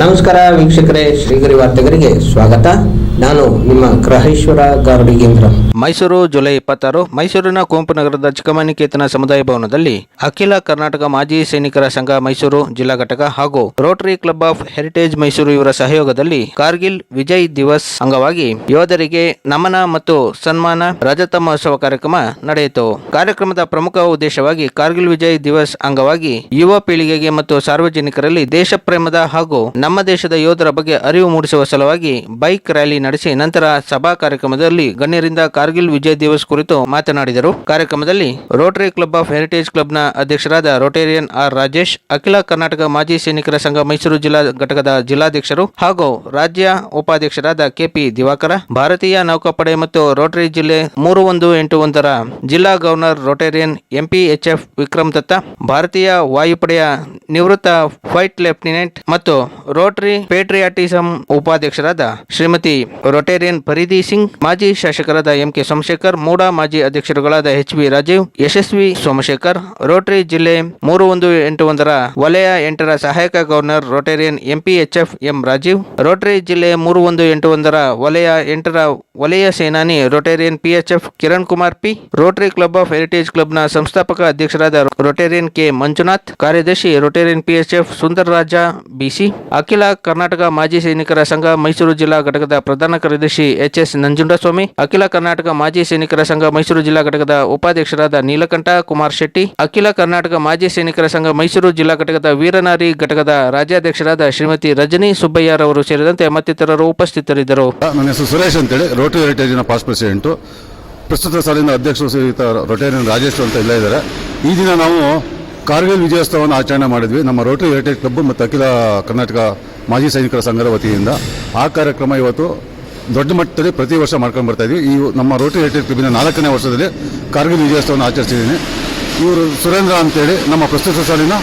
ನಮಸ್ಕಾರ ವೀಕ್ಷಕರೇ, ಶ್ರೀಗರಿ ವಾರ್ತೆಗರಿಗೆ ಸ್ವಾಗತ. ನಾನು ನಿಮ್ಮ ಗ್ರಹೇಶ್ವರ ಗಾರ್ಡಿಗೇಂದ್ರ. ಮೈಸೂರು ಜುಲೈ ಇಪ್ಪತ್ತಾರು, ಮೈಸೂರಿನ ಕುವೆಂಪು ನಗರದ ಚಿಕ್ಕಮನಿಕೇತನ ಸಮುದಾಯ ಭವನದಲ್ಲಿ ಅಖಿಲ ಕರ್ನಾಟಕ ಮಾಜಿ ಸೈನಿಕರ ಸಂಘ ಮೈಸೂರು ಜಿಲ್ಲಾ ಘಟಕ ಹಾಗೂ rotary club of heritage Mysuru ಇವರ ಸಹಯೋಗದಲ್ಲಿ ಕಾರ್ಗಿಲ್ ವಿಜಯ್ ದಿವಸ್ ಅಂಗವಾಗಿ ಯೋಧರಿಗೆ ನಮನ ಮತ್ತು ಸನ್ಮಾನ ರಜತ ಮಹೋತ್ಸವ ಕಾರ್ಯಕ್ರಮ ನಡೆಯಿತು. ಕಾರ್ಯಕ್ರಮದ ಪ್ರಮುಖ ಉದ್ದೇಶವಾಗಿ ಕಾರ್ಗಿಲ್ ವಿಜಯ್ ದಿವಸ್ ಅಂಗವಾಗಿ ಯುವ ಪೀಳಿಗೆಗೆ ಮತ್ತು ಸಾರ್ವಜನಿಕರಲ್ಲಿ ದೇಶ ಪ್ರೇಮದ ಹಾಗೂ ನಮ್ಮ ದೇಶದ ಯೋಧರ ಬಗ್ಗೆ ಅರಿವು ಮೂಡಿಸುವ ಸಲುವಾಗಿ ಬೈಕ್ ರ್ಯಾಲಿ ನಡೆಸಿ ನಂತರ ಸಭಾ ಕಾರ್ಯಕ್ರಮದಲ್ಲಿ ಗಣ್ಯರಿಂದ ಕಾರ್ಗಿಲ್ ವಿಜಯ್ ದಿವಸ್ ಕುರಿತು ಮಾತನಾಡಿದರು. ಕಾರ್ಯಕ್ರಮದಲ್ಲಿ ರೋಟರಿ ಕ್ಲಬ್ ಆಫ್ ಹೆರಿಟೇಜ್ ಕ್ಲಬ್ನ ಅಧ್ಯಕ್ಷರಾದ ರೋಟೇರಿಯನ್ ಆರ್ ರಾಜೇಶ್, ಅಖಿಲ ಕರ್ನಾಟಕ ಮಾಜಿ ಸೈನಿಕರ ಸಂಘ ಮೈಸೂರು ಜಿಲ್ಲಾ ಘಟಕದ ಜಿಲ್ಲಾಧ್ಯಕ್ಷರು ಹಾಗೂ ರಾಜ್ಯ ಉಪಾಧ್ಯಕ್ಷರಾದ ಕೆಪಿ ದಿವಾಕರ, ಭಾರತೀಯ ನೌಕಾಪಡೆ ಮತ್ತು ರೋಟರಿ ಜಿಲ್ಲೆ ಮೂರು ಒಂದು ಎಂಟು ಒಂದರ ಜಿಲ್ಲಾ governor rotarian MPHF Vikram Dutta, ಭಾರತೀಯ ವಾಯುಪಡೆಯ ನಿವೃತ್ತ ಫೈಟ್ ಲೆಫ್ಟಿನೆಂಟ್ ಮತ್ತು ರೋಟರಿ ಪೇಟ್ರಿಯಾಟಿಸಂ ಉಪಾಧ್ಯಕ್ಷರಾದ ಶ್ರೀಮತಿ ರೊಟೇರಿಯನ್ ಪರಿಧಿ ಸಿಂಗ್, ಮಾಜಿ ಶಾಸಕರಾದ ಎಂ ಕೆ ಸೋಮಶೇಖರ್, ಮೂಡಾ ಮಾಜಿ ಅಧ್ಯಕ್ಷರುಗಳಾದ H V Rajeev, Yashaswi Somashekar, Rotary ಜಿಲ್ಲೆ ಮೂರು ಒಂದು ಎಂಟು ಒಂದರ ವಲಯ ಎಂಟರ ಸಹಾಯಕ governor Rotarian F M Rajeev, Rotary ಜಿಲ್ಲೆ ಮೂರು ಒಂದು ಎಂಟು ಒಂದರ ವಲಯ ಎಂಟರ ವಲಯ ಸೇನಾನಿ Rotarian PHF Kiran Kumar P, Rotary club of heritage ಕ್ಲಬ್ನ ಸಂಸ್ಥಾಪಕ ಅಧ್ಯಕ್ಷರಾದ ರೊಟೇರಿಯನ್ ಕೆ ಮಂಜುನಾಥ್, ಕಾರ್ಯದರ್ಶಿ Rotarian PHF Sundar Raja B C ಅಖಿಲ ಕರ್ನಾಟಕ ಮಾಜಿ ಸೈನಿಕರ ಸಂಘ ಮೈಸೂರು ಜಿಲ್ಲಾ ಘಟಕದ ಪ್ರಧಾನ ಕಾರ್ಯದರ್ಶಿ ಎಚ್ ಎಸ್ ನಂಜುಂಡಸ್ವಾಮಿ, ಅಖಿಲ ಕರ್ನಾಟಕ ಮಾಜಿ ಸೈನಿಕರ ಸಂಘ ಮೈಸೂರು ಜಿಲ್ಲಾ ಘಟಕದ ಉಪಾಧ್ಯಕ್ಷರಾದ ನೀಲಕಂಠ ಕುಮಾರ್ ಶೆಟ್ಟಿ, ಅಖಿಲ ಕರ್ನಾಟಕ ಮಾಜಿ ಸೈನಿಕರ ಸಂಘ ಮೈಸೂರು ಜಿಲ್ಲಾ ಘಟಕದ ವೀರನಾರಿ ಘಟಕದ ರಾಜ್ಯಾಧ್ಯಕ್ಷರಾದ ಶ್ರೀಮತಿ ರಜನಿ ಸುಬ್ಬಯ್ಯರವರು ಸೇರಿದಂತೆ ಮತ್ತಿತರರು ಉಪಸ್ಥಿತರಿದ್ದರು. ನನ್ನ ಹೆಸರು ಸುರೇಶ್ ಅಂತೇಳಿ ರೋಟರಿ ಹೆರಿಟೇಜ್ನ ಪಾಸ್ಟ್ ಪ್ರೆಸಿಡೆಂಟು ಪ್ರಸ್ತುತ ಸಾಲಿನ ಅಧ್ಯಕ್ಷರು ಶ್ರೀಯುತ ರೊಟೇರಿಯನ್ ರಾಜೇಶ್ ಅಂತ ಎಲ್ಲ ಇದ್ದಾರೆ. ಈ ದಿನ ನಾವು ಕಾರ್ಗಿಲ್ ವಿಜಯೋತ್ಸವವನ್ನು ಆಚರಣೆ ಮಾಡಿದ್ವಿ. ನಮ್ಮ ರೋಟರಿ ಹೆರಿಟೇಜ್ ಕ್ಲಬ್ ಮತ್ತು ಅಖಿಲ ಕರ್ನಾಟಕ ಮಾಜಿ ಸೈನಿಕರ ಸಂಘದ ವತಿಯಿಂದ ಆ ಕಾರ್ಯಕ್ರಮ ಇವತ್ತು ದೊಡ್ಡ ಮಟ್ಟದಲ್ಲಿ ಪ್ರತಿ ವರ್ಷ ಮಾಡ್ಕೊಂಡು ಬರ್ತಾ ಇದ್ವಿ. ಈ ನಮ್ಮ ರೋಟರಿ ಹೆರಿಟೇಜ್ ಕ್ಲಬ್ಬಿನ ನಾಲ್ಕನೇ ವರ್ಷದಲ್ಲಿ ಕಾರ್ಗಿಲ್ ವಿಜಯೋತ್ಸವವನ್ನು ಆಚರಿಸಿದ್ದೀನಿ. ಇವರು ಸುರೇಂದ್ರ ಅಂತೇಳಿ ನಮ್ಮ ಪ್ರಸ್ತುತ ಸಾಲಿನ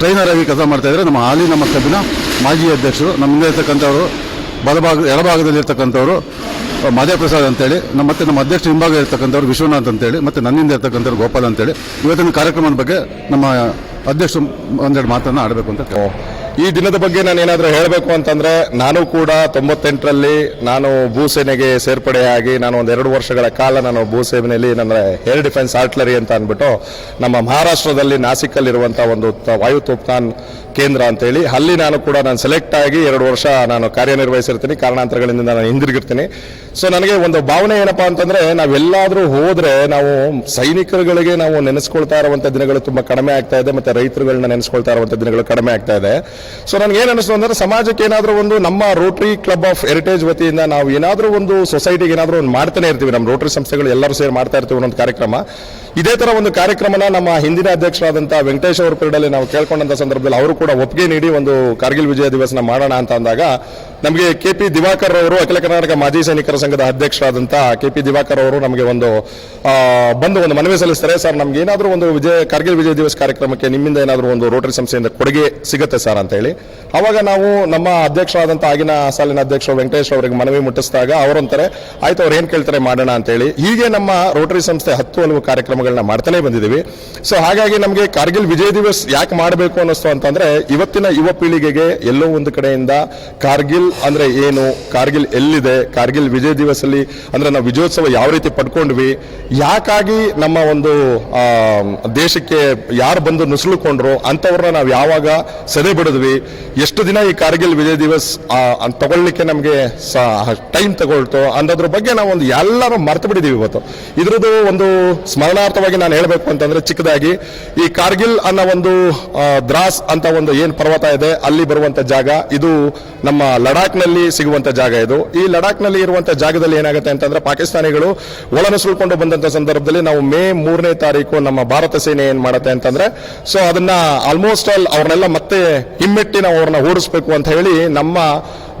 ಟ್ರೈನರ್ ಆಗಿ ಕೆಲಸ ಮಾಡ್ತಾ ಇದ್ದಾರೆ. ನಮ್ಮ ಹಾಲಿ, ನಮ್ಮ ಕಬ್ಬಿನ ಮಾಜಿ ಅಧ್ಯಕ್ಷರು, ನಮ್ಮ ಹಿಂದೆ ಇರ್ತಕ್ಕಂಥವರು, ಬಲಭಾಗ ಎಡಭಾಗದಲ್ಲಿ ಇರ್ತಕ್ಕಂಥವ್ರು ಮಾದೇವ ಪ್ರಸಾದ್ ಅಂತೇಳಿ, ನಮ್ಮ ಮತ್ತೆ ನಮ್ಮ ಅಧ್ಯಕ್ಷ ಹಿಂಭಾಗ ಇರತಕ್ಕಂಥವ್ರು ವಿಶ್ವನಾಥ್ ಅಂತೇಳಿ, ಮತ್ತೆ ನನ್ನಿಂದ ಇರ್ತಕ್ಕಂಥವ್ರು ಗೋಪಾಲ್ ಅಂತೇಳಿ, ಇವತ್ತಿನ ಕಾರ್ಯಕ್ರಮದ ಬಗ್ಗೆ ನಮ್ಮ ಅಧ್ಯಕ್ಷ ಒಂದೆರಡು ಮಾತನ್ನು ಆಡಬೇಕು ಅಂತ. ಈ ದಿನದ ಬಗ್ಗೆ ನಾನು ಏನಾದರೂ ಹೇಳಬೇಕು ಅಂತಂದ್ರೆ ನಾನು ಕೂಡ ತೊಂಬತ್ತೆಂಟರಲ್ಲಿ ನಾನು ಭೂಸೇನೆಗೆ ಸೇರ್ಪಡೆಯಾಗಿ ನಾನು ಒಂದು ಎರಡು ವರ್ಷಗಳ ಕಾಲ ನಾನು ಭೂಸೇನೆಯಲ್ಲಿ ನನ್ನ ಏರ್ ಡಿಫೆನ್ಸ್ ಆರ್ಟ್ಲರಿ ಅಂತ ಅಂದ್ಬಿಟ್ಟು ನಮ್ಮ ಮಹಾರಾಷ್ಟ್ರದಲ್ಲಿ ನಾಸಿಕಲ್ಲಿರುವಂಥ ಒಂದು ವಾಯು ತೋಪ್ತಾನ್ ಕೇಂದ್ರ ಅಂತೇಳಿ. ಅಲ್ಲಿ ನಾನು ಕೂಡ ನಾನು ಸೆಲೆಕ್ಟ್ ಆಗಿ ಎರಡು ವರ್ಷ ನಾನು ಕಾರ್ಯನಿರ್ವಹಿಸಿರ್ತೀನಿ. ಕಾರಣಾಂತರಗಳಿಂದ ನಾನು ಹಿಂದಿರುಗಿರ್ತೀನಿ. ಸೊ ನನಗೆ ಒಂದು ಭಾವನೆ ಏನಪ್ಪಾ ಅಂತಂದ್ರೆ ನಾವೆಲ್ಲಾದರೂ ಹೋದರೆ ನಾವು ಸೈನಿಕರುಗಳಿಗೆ ನಾವು ನೆನೆಸ್ಕೊಳ್ತಾ ಇರುವಂಥ ದಿನಗಳು ತುಂಬ ಕಡಿಮೆ ಆಗ್ತಾ ಇದೆ, ಮತ್ತು ರೈತರುಗಳನ್ನ ನೆನೆಸ್ಕೊಳ್ತಾ ಇರುವಂಥ ದಿನಗಳು ಕಡಿಮೆ ಆಗ್ತಾ ಇದೆ. ಸೊ ನನಗೆ ಏನು ಅನಿಸ್ತು ಅಂದ್ರೆ ಸಮಾಜಕ್ಕೆ ಏನಾದರೂ ಒಂದು ನಮ್ಮ ರೋಟರಿ ಕ್ಲಬ್ ಆಫ್ ಹೆರಿಟೇಜ್ ವತಿಯಿಂದ ನಾವು ಏನಾದರೂ ಒಂದು ಸೊಸೈಟಿಗೆ ಏನಾದರೂ ಒಂದು ಮಾಡ್ತಾನೆ ಇರ್ತೀವಿ. ನಮ್ಮ ರೋಟರಿ ಸಂಸ್ಥೆಗಳು ಎಲ್ಲರೂ ಸೇರಿ ಮಾಡ್ತಾ ಇರ್ತೀವಿ ಒಂದೊಂದು ಕಾರ್ಯಕ್ರಮ. ಇದೇ ತರ ಒಂದು ಕಾರ್ಯಕ್ರಮನ ನಮ್ಮ ಹಿಂದಿನ ಅಧ್ಯಕ್ಷರಾದಂತಹ ವೆಂಕಟೇಶ್ ಅವರ ಪೀರಿಯಡಲ್ಲಿ ನಾವು ಕೇಳ್ಕೊಂಡಂತ ಸಂದರ್ಭದಲ್ಲಿ ಅವರು ಕೂಡ ಒಪ್ಪಿಗೆ ನೀಡಿ ಒಂದು ಕಾರ್ಗಿಲ್ ವಿಜಯ ದಿವಸನ ಮಾಡೋಣ ಅಂತ ಅಂದಾಗ ನಮಗೆ ಕೆ ಪಿ ದಿವಾಕರ್ ಅವರು, ಅಖಿಲ ಕರ್ನಾಟಕ ಮಾಜಿ ಸೈನಿಕರ ಸಂಘದ ಅಧ್ಯಕ್ಷರಾದಂತಹ ಕೆ ಪಿ ದಿವಾಕರ್ ಅವರು ನಮಗೆ ಒಂದು ಬಂದು ಒಂದು ಮನವಿ ಸಲ್ಲಿಸ್ತಾರೆ. ಸರ್, ನಮ್ಗೆ ಏನಾದರೂ ಒಂದು ವಿಜಯ, ಕಾರ್ಗಿಲ್ ವಿಜಯ ದಿವಸ ಕಾರ್ಯಕ್ರಮಕ್ಕೆ ನಿಮ್ಮಿಂದ ಏನಾದರೂ ಒಂದು ರೋಟರಿ ಸಂಸ್ಥೆಯಿಂದ ಕೊಡುಗೆ ಸಿಗುತ್ತೆ ಸರ್ ಅಂತ ಹೇಳಿ ಅವಾಗ ನಾವು ನಮ್ಮ ಅಧ್ಯಕ್ಷರಾದಂಥ ಆಗಿನ ಸಾಲಿನ ಅಧ್ಯಕ್ಷರು ವೆಂಕಟೇಶ್ ಅವರಿಗೆ ಮನವಿ ಮುಟ್ಟಿಸಿದಾಗ ಅವರಂತಾರೆ ಆಯ್ತು, ಅವ್ರು ಏನ್ ಕೇಳ್ತಾರೆ ಮಾಡೋಣ ಅಂತ ಹೇಳಿ. ಹೀಗೆ ನಮ್ಮ ರೋಟರಿ ಸಂಸ್ಥೆ ಹತ್ತು ಹಲವು ಕಾರ್ಯಕ್ರಮಗಳನ್ನ ಮಾಡ್ತಲೇ ಬಂದಿದ್ದೀವಿ. ಸೊ ಹಾಗಾಗಿ ನಮಗೆ ಕಾರ್ಗಿಲ್ ವಿಜಯ ದಿವಸ್ ಯಾಕೆ ಮಾಡಬೇಕು ಅನ್ನಿಸ್ತು ಅಂತಂದ್ರೆ, ಇವತ್ತಿನ ಯುವ ಪೀಳಿಗೆಗೆ ಎಲ್ಲೋ ಒಂದು ಕಡೆಯಿಂದ ಕಾರ್ಗಿಲ್ ಅಂದ್ರೆ ಏನು, ಕಾರ್ಗಿಲ್ ಎಲ್ಲಿದೆ, ಕಾರ್ಗಿಲ್ ವಿಜಯ ದಿವಸಲ್ಲಿ ಅಂದ್ರೆ ನಾವು ವಿಜಯೋತ್ಸವ ಯಾವ ರೀತಿ ಪಡ್ಕೊಂಡ್ವಿ, ಯಾಕಾಗಿ ನಮ್ಮ ಒಂದು ದೇಶಕ್ಕೆ ಯಾರು ಬಂದು ನುಸುಳುಕೊಂಡ್ರು ಅಂಥವ್ರನ್ನ ನಾವು ಯಾವಾಗ ಸದೆ ಬಿಡಿದ್ವಿ, ಎಷ್ಟು ದಿನ ಈ ಕಾರ್ಗಿಲ್ ವಿಜಯ ದಿವಸ್ ತಗೊಳ್ಳಿಕ್ಕೆ ನಮಗೆ ಟೈಮ್ ತಗೊಳ್ತು ಅನ್ನೋದ್ರ ಬಗ್ಗೆ ನಾವು ಒಂದು ಎಲ್ಲರೂ ಮರ್ತು ಬಿಟ್ಟಿದ್ದೀವಿ ಇವತ್ತು. ಇದ್ರದ್ದು ಒಂದು ಸ್ಮರಣಾರ್ಥವಾಗಿ ನಾನು ಹೇಳಬೇಕು ಅಂತಂದ್ರೆ ಚಿಕ್ಕದಾಗಿ ಈ ಕಾರ್ಗಿಲ್ ಅನ್ನೋ ಒಂದು ದ್ರಾಸ್ ಅಂತ ಒಂದು ಏನು ಪರ್ವತ ಇದೆ, ಅಲ್ಲಿ ಬರುವಂತ ಜಾಗ, ಇದು ನಮ್ಮ ಲಡಾಖ್ನಲ್ಲಿ ಸಿಗುವಂತ ಜಾಗ ಇದು. ಈ ಲಡಾಖ್ನಲ್ಲಿ ಇರುವಂತ ಜಾಗದಲ್ಲಿ ಏನಾಗುತ್ತೆ ಅಂತಂದ್ರೆ ಪಾಕಿಸ್ತಾನಿಗಳು ಒಳನುಸುಳ್ಕೊಂಡು ಬಂದಂತ ಸಂದರ್ಭದಲ್ಲಿ ನಾವು ಮೇ ಮೂರನೇ ತಾರೀಕು ನಮ್ಮ ಭಾರತ ಸೇನೆ ಏನು ಮಾಡುತ್ತೆ ಅಂತಂದ್ರೆ, ಸೊ ಅದನ್ನ ಆಲ್ಮೋಸ್ಟ್ ಆಲ್ ಅವ್ರನ್ನೆಲ್ಲ ಮತ್ತೆ ಹಿಮ್ಮೆಟ್ಟಿ ನಾವು ಅವ್ರನ್ನ ಓಡಿಸ್ಬೇಕು ಅಂತ ಹೇಳಿ ನಮ್ಮ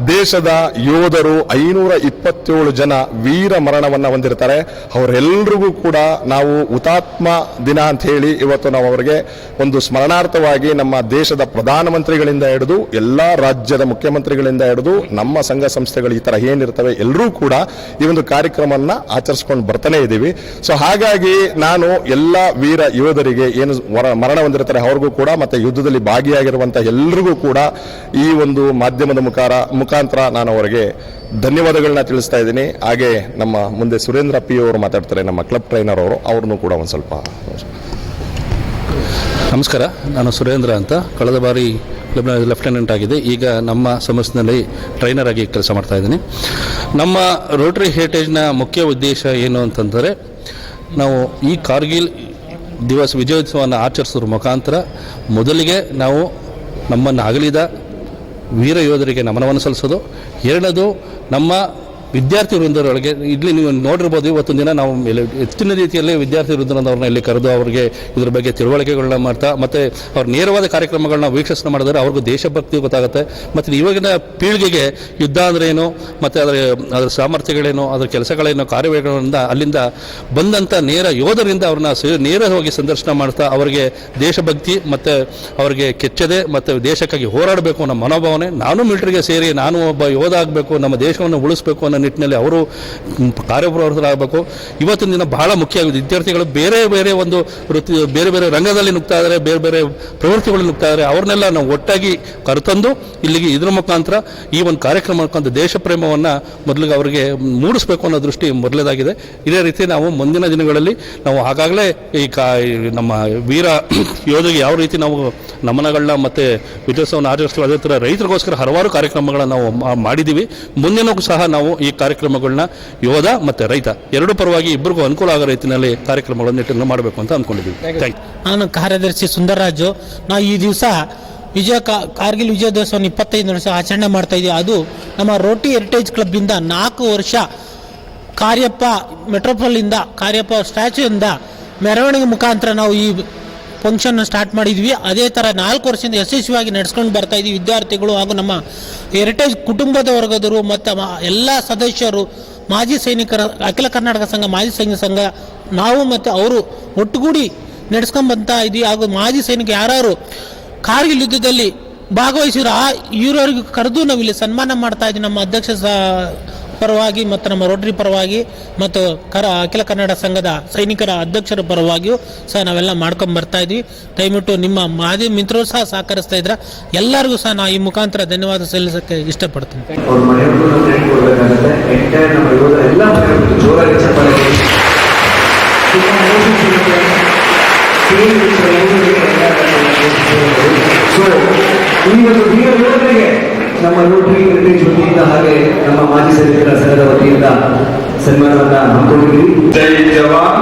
ದೇಶದ ಯೋಧರು ಐನೂರ ಇಪ್ಪತ್ತೇಳು ಜನ ವೀರ ಮರಣವನ್ನು ಹೊಂದಿರ್ತಾರೆ. ಅವರೆಲ್ಲರಿಗೂ ಕೂಡ ನಾವು ಹುತಾತ್ಮ ದಿನ ಅಂತ ಹೇಳಿ ಇವತ್ತು ನಾವು ಅವರಿಗೆ ಒಂದು ಸ್ಮರಣಾರ್ಥವಾಗಿ ನಮ್ಮ ದೇಶದ ಪ್ರಧಾನಮಂತ್ರಿಗಳಿಂದ ಹಿಡಿದು ಎಲ್ಲ ರಾಜ್ಯದ ಮುಖ್ಯಮಂತ್ರಿಗಳಿಂದ ಹಿಡಿದು ನಮ್ಮ ಸಂಘ ಸಂಸ್ಥೆಗಳು ಈ ತರ ಏನಿರ್ತವೆ ಎಲ್ಲರೂ ಕೂಡ ಈ ಒಂದು ಕಾರ್ಯಕ್ರಮವನ್ನು ಆಚರಿಸ್ಕೊಂಡು ಬರ್ತಾನೆ ಇದ್ದೀವಿ. ಸೊ ಹಾಗಾಗಿ ನಾನು ಎಲ್ಲ ವೀರ ಯೋಧರಿಗೆ ಏನು ಮರಣ ಹೊಂದಿರ್ತಾರೆ ಅವ್ರಿಗೂ ಕೂಡ ಮತ್ತೆ ಯುದ್ಧದಲ್ಲಿ ಭಾಗಿಯಾಗಿರುವಂಥ ಎಲ್ಲರಿಗೂ ಕೂಡ ಈ ಒಂದು ಮಾಧ್ಯಮದ ಮುಖಾರ ಮುಖಾಂತರ ನಾನು ಅವರಿಗೆ ಧನ್ಯವಾದಗಳನ್ನ ತಿಳಿಸ್ತಾ ಇದ್ದೀನಿ. ಹಾಗೆ ನಮ್ಮ ಮುಂದೆ ಸುರೇಂದ್ರ ಪಿ ಅವರು ಮಾತಾಡ್ತಾರೆ, ನಮ್ಮ ಕ್ಲಬ್ ಟ್ರೈನರ್ ಅವರು, ಅವ್ರನ್ನೂ ಕೂಡ ಒಂದು ಸ್ವಲ್ಪ ನಮಸ್ಕಾರ, ನಾನು ಸುರೇಂದ್ರ ಅಂತ. ಕಳೆದ ಬಾರಿ ಕ್ಲಬ್ನ ಲೆಫ್ಟಿನೆಂಟ್ ಆಗಿದೆ. ಈಗ ನಮ್ಮ ಸಂಸ್ಥೆಯಲ್ಲಿ ಟ್ರೈನರ್ ಆಗಿ ಕೆಲಸ ಮಾಡ್ತಾ ಇದ್ದೀನಿ. ನಮ್ಮ ರೋಟರಿ ಹೆರಿಟೇಜ್ನ ಮುಖ್ಯ ಉದ್ದೇಶ ಏನು ಅಂತಂದರೆ, ನಾವು ಈ ಕಾರ್ಗಿಲ್ ದಿವಸ ವಿಜಯೋತ್ಸವವನ್ನು ಆಚರಿಸೋದ್ರ ಮುಖಾಂತರ ಮೊದಲಿಗೆ ನಾವು ನಮ್ಮನ್ನು ಅಗಲಿದ ವೀರ ಯೋಧರಿಗೆ ನಮನವನ್ನು ಸಲ್ಲಿಸೋದು. ಎರಡನೇದು ನಮ್ಮ ವಿದ್ಯಾರ್ಥಿ ವೃಂದರೊಳಗೆ ಇಲ್ಲಿ ನೀವು ನೋಡಿರ್ಬೋದು ಇವತ್ತೊಂದು ದಿನ ನಾವು ಹೆಚ್ಚಿನ ರೀತಿಯಲ್ಲಿ ವಿದ್ಯಾರ್ಥಿ ವೃಂದರವ್ರನ್ನ ಇಲ್ಲಿ ಕರೆದು ಅವರಿಗೆ ಇದ್ರ ಬಗ್ಗೆ ತಿಳುವಳಿಕೆಗಳನ್ನ ಮಾಡ್ತಾ, ಮತ್ತೆ ಅವ್ರ ನೇರವಾದ ಕಾರ್ಯಕ್ರಮಗಳನ್ನ ವೀಕ್ಷಣೆ ಮಾಡಿದ್ರೆ ಅವ್ರಿಗೂ ದೇಶಭಕ್ತಿ ಗೊತ್ತಾಗುತ್ತೆ. ಮತ್ತು ಇವಾಗಿನ ಪೀಳಿಗೆಗೆ ಯುದ್ಧ ಅಂದ್ರೆ ಏನು, ಮತ್ತು ಅದರ ಅದರ ಸಾಮರ್ಥ್ಯಗಳೇನು, ಅದರ ಕೆಲಸಗಳೇನು, ಕಾರ್ಯಗಳಿಂದ ಅಲ್ಲಿಂದ ಬಂದಂಥ ನೇರ ಯೋಧರಿಂದ ಅವ್ರನ್ನ ನೇರವಾಗಿ ಸಂದರ್ಶನ ಮಾಡ್ತಾ ಅವರಿಗೆ ದೇಶಭಕ್ತಿ, ಮತ್ತು ಅವರಿಗೆ ಕೆಚ್ಚದೆ, ಮತ್ತು ದೇಶಕ್ಕಾಗಿ ಹೋರಾಡಬೇಕು ಅನ್ನೋ ಮನೋಭಾವನೆ, ನಾನು ಮಿಲಿಟರಿಗೆ ಸೇರಿ, ನಾನು ಒಬ್ಬ ಯೋಧ ಆಗಬೇಕು, ನಮ್ಮ ದೇಶವನ್ನು ಉಳಿಸಬೇಕು ಅನ್ನೋ ನಿಟ್ಟಿನಲ್ಲಿ ಅವರು ಕಾರ್ಯಪ್ರವೃತ್ತರಾಗಬೇಕು. ಇವತ್ತಿನ ದಿನ ಬಹಳ ಮುಖ್ಯ ಆಗಿದೆ. ವಿದ್ಯಾರ್ಥಿಗಳು ಬೇರೆ ಬೇರೆ ಒಂದು ವೃತ್ತಿ, ಬೇರೆ ಬೇರೆ ರಂಗದಲ್ಲಿ ನುಗ್ತಾ ಇದ್ದಾರೆ, ಬೇರೆ ಬೇರೆ ಪ್ರವೃತ್ತಿಗಳಲ್ಲಿ ನುಗ್ತಾ ಇದ್ದಾರೆ. ಅವ್ರನ್ನೆಲ್ಲ ನಾವು ಒಟ್ಟಾಗಿ ಕರೆತಂದು ಇಲ್ಲಿಗೆ ಇದ್ರ ಮುಖಾಂತರ ಈ ಒಂದು ಕಾರ್ಯಕ್ರಮ ಮುಖಾಂತರ ದೇಶ ಪ್ರೇಮವನ್ನು ಮೊದಲಿಗೆ ಅವರಿಗೆ ಮೂಡಿಸಬೇಕು ಅನ್ನೋ ದೃಷ್ಟಿ ಮೊದಲೇದಾಗಿದೆ ಇದೇ ರೀತಿ ನಾವು ಮುಂದಿನ ದಿನಗಳಲ್ಲಿ ನಾವು ಆಗಾಗಲೇ ಈ ಕಾ ನಮ್ಮ ವೀರ ಯೋಧಿಗೆ ಯಾವ ರೀತಿ ನಾವು ನಮನಗಳನ್ನ ಮತ್ತು ವಿಜಯೋತ್ಸವವನ್ನು ಆಚರಿಸ್ತೀವಿ, ಅದೇ ಥರ ರೈತರಿಗೋಸ್ಕರ ಹಲವಾರು ಕಾರ್ಯಕ್ರಮಗಳನ್ನು ನಾವು ಮಾಡಿದ್ದೀವಿ. ಮುಂದಿನ ಸಹ ನಾವು ಈ ಕಾರ್ಯಕ್ರಮಗಳನ್ನ ಯೋಧ ಮತ್ತು ರೈತ ಎರಡೂ ಪರವಾಗಿ ಇಬ್ಬರಿಗೂ ಅನುಕೂಲ ಆಗೋ ರೀತಿಯಲ್ಲಿ ಕಾರ್ಯಕ್ರಮಗಳನ್ನು ನಿಟ್ಟಿನಲ್ಲಿ ಮಾಡಬೇಕು ಅಂತ ಅಂದ್ಕೊಂಡಿದ್ದೀವಿ ಥ್ಯಾಂಕ್ ನಾನು ಕಾರ್ಯದರ್ಶಿ ಸುಂದರರಾಜು. ನಾವು ಈ ದಿವಸ ವಿಜಯ ಕಾರ್ಗಿಲ್ ವಿಜಯ ದಿವಸವನ್ನು ಇಪ್ಪತ್ತೈದು ವರ್ಷ ಆಚರಣೆ ಮಾಡ್ತಾ ಇದ್ದೀವಿ. ಅದು ನಮ್ಮ ರೋಟಿ ಹೆರಿಟೇಜ್ ಕ್ಲಬ್ಬಿಂದ ನಾಲ್ಕು ವರ್ಷ ಕಾರ್ಯಪ್ಪ ಮೆಟ್ರೋಪಾಲಿಂದ ಕಾರ್ಯಪ್ಪ ಸ್ಟ್ಯಾಚ್ಯೂಯಿಂದ ಮೆರವಣಿಗೆ ಮುಖಾಂತರ ನಾವು ಈ ಫಂಕ್ಷನ್ ಸ್ಟಾರ್ಟ್ ಮಾಡಿದ್ವಿ. ಅದೇ ಥರ ನಾಲ್ಕು ವರ್ಷದಿಂದ ಯಶಸ್ವಿಯಾಗಿ ನಡೆಸ್ಕೊಂಡು ಬರ್ತಾ ಇದ್ದೀವಿ ವಿದ್ಯಾರ್ಥಿಗಳು ಹಾಗೂ ನಮ್ಮ ಹೆರಿಟೇಜ್ ಕುಟುಂಬದ ವರ್ಗದವರು ಮತ್ತು ಎಲ್ಲ ಸದಸ್ಯರು, ಮಾಜಿ ಸೈನಿಕರ, ಅಖಿಲ ಕರ್ನಾಟಕ ಸಂಘ, ಮಾಜಿ ಸೈನಿಕ ಸಂಘ, ನಾವು ಮತ್ತು ಅವರು ಒಟ್ಟುಗೂಡಿ ನಡೆಸ್ಕೊಂಬಂತ ಇದ್ವಿ ಹಾಗೂ ಮಾಜಿ ಸೈನಿಕ ಯಾರು ಕಾರ್ಗಿಲ್ ಯುದ್ಧದಲ್ಲಿ ಭಾಗವಹಿಸಿರೋ ಆ ಇವರವರಿಗೆ ಕರೆದು ನಾವು ಇಲ್ಲಿ ಸನ್ಮಾನ ಮಾಡ್ತಾ ಇದ್ದೀವಿ. ನಮ್ಮ ಅಧ್ಯಕ್ಷ ಪರವಾಗಿ ಮತ್ತು ನಮ್ಮ ರೋಟರಿ ಪರವಾಗಿ ಮತ್ತು ಕರ ಅಖಿಲ ಕನ್ನಡ ಸಂಘದ ಸೈನಿಕರ ಅಧ್ಯಕ್ಷರ ಪರವಾಗಿಯೂ ಸಹ ನಾವೆಲ್ಲ ಮಾಡ್ಕೊಂಡು ಬರ್ತಾ ಇದ್ವಿ. ದಯವಿಟ್ಟು ನಿಮ್ಮ ಮಾಜಿ ಮಿತ್ರರು ಸಹ ಸಹಕರಿಸ್ತಾ ಇದ್ರ ಎಲ್ಲರಿಗೂ ಸಹ ನಾವು ಈ ಮುಖಾಂತರ ಧನ್ಯವಾದ ಸಲ್ಲಿಸಕ್ಕೆ ಇಷ್ಟಪಡ್ತೀನಿ. ಈ ಒಂದು ನಮ್ಮ ರೋಟರಿ ಹೆರಿಟೇಜ್ ವತಿಯಿಂದ ಹಾಗೆ ನಮ್ಮ ಮಾಜಿ ಸದಸ್ಯರ ಸಂಘದ ವತಿಯಿಂದ ಸನ್ಮಾನವನ್ನ ಹಮ್ಮಿಕೊಂಡಿದ್ವಿ ಜೈ ಜವಾನ್.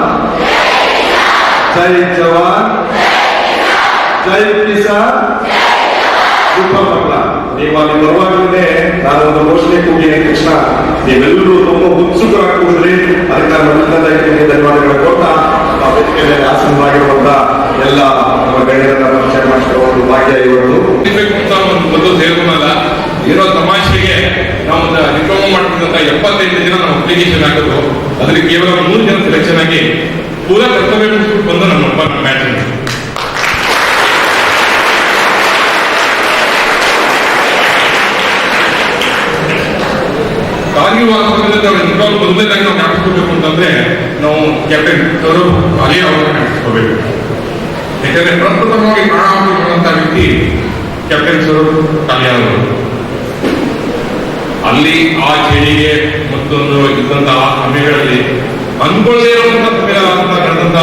ಜೈ ಜವಾನ್. ಜೈ ಕಿಸಾನ್. ನೀವಾಗಿ ಬರುವಾಗಲೇ ನಾನು ಒಂದು ಘೋಷಣೆ ಕೂಗಿ ತಕ್ಷಣ ನೀವೆಲ್ಲರೂ ತುಂಬಾ ಉತ್ಸುಕರಾಗಿ ಕೂಡಿದ್ರಿ ಅದಕ್ಕೆ ನಾನು ಧನ್ಯವಾದಗಳು ಕೊಡ್ತಾ ವೇದಿಕೆ ಮೇಲೆ ಆಸನವಾಗಿರುವಂತ ಎಲ್ಲ ನಮ್ಮ ಗಣ್ಯರನ್ನ ಪರಿಚಯ ಒಂದು ಭಾಗ್ಯ ಇವತ್ತು ಒಂದು ಸೇರ್ಕೊಂಡಲ್ಲ ಇರೋ ತಮಾಷೆಗೆ ನಾವು ಡಿಪ್ಲೊಮಾ ಮಾಡಿದಂತ ಎಪ್ಪತ್ತೈದು ಜನ ನಾವು ಅಪ್ಲಿಕೇಶನ್ ಹಾಕಿದ್ರು. ಅದ್ರಲ್ಲಿ ಕೇವಲ ಮೂರು ಜನ ಸೆಲೆಕ್ಷನ್ ಆಗಿ ಪೂರಾ ಕರ್ತವ್ಯ ಮುಗಿಸ್ಬಿಟ್ಟು ಬಂದು ನಮ್ಮ ಮ್ಯಾಚ್ ಕಾರ್ಗಿಲ್ ವಾಸ್ತವದಲ್ಲಿ ನಾವು ನಿಜವಾಗ್ಲೂ ಮೊದಲನೇದಾಗಿ ನಾವು ಜ್ಞಾಪಿಸ್ಕೋಬೇಕು ಅಂತಂದ್ರೆ ನಾವು ಕ್ಯಾಪ್ಟನ್ ಅವರು ಅಲ್ಲಿ ಅವರನ್ನು ಜ್ಞಾಪಿಸ್ಕೋಬೇಕು ಯಾಕಂದ್ರೆ ಪ್ರಪ್ರಥಮವಾಗಿ ಪ್ರಾಣಾಹುತಿ ವ್ಯಕ್ತಿ ಕ್ಯಾಪ್ಟನ್ ಸರ್ ಕಾಲಿಯಾ ಅಲ್ಲಿ ಆ ಚಳಿಗೆ ಮತ್ತೊಂದು ಇದ್ದಂತಹ ಸಮಯಗಳಲ್ಲಿ ಅನ್ಕೊಳ್ಳದೇ ಇರುವಂತಹ ಸಮಯದಂತ ನಡೆದಂತ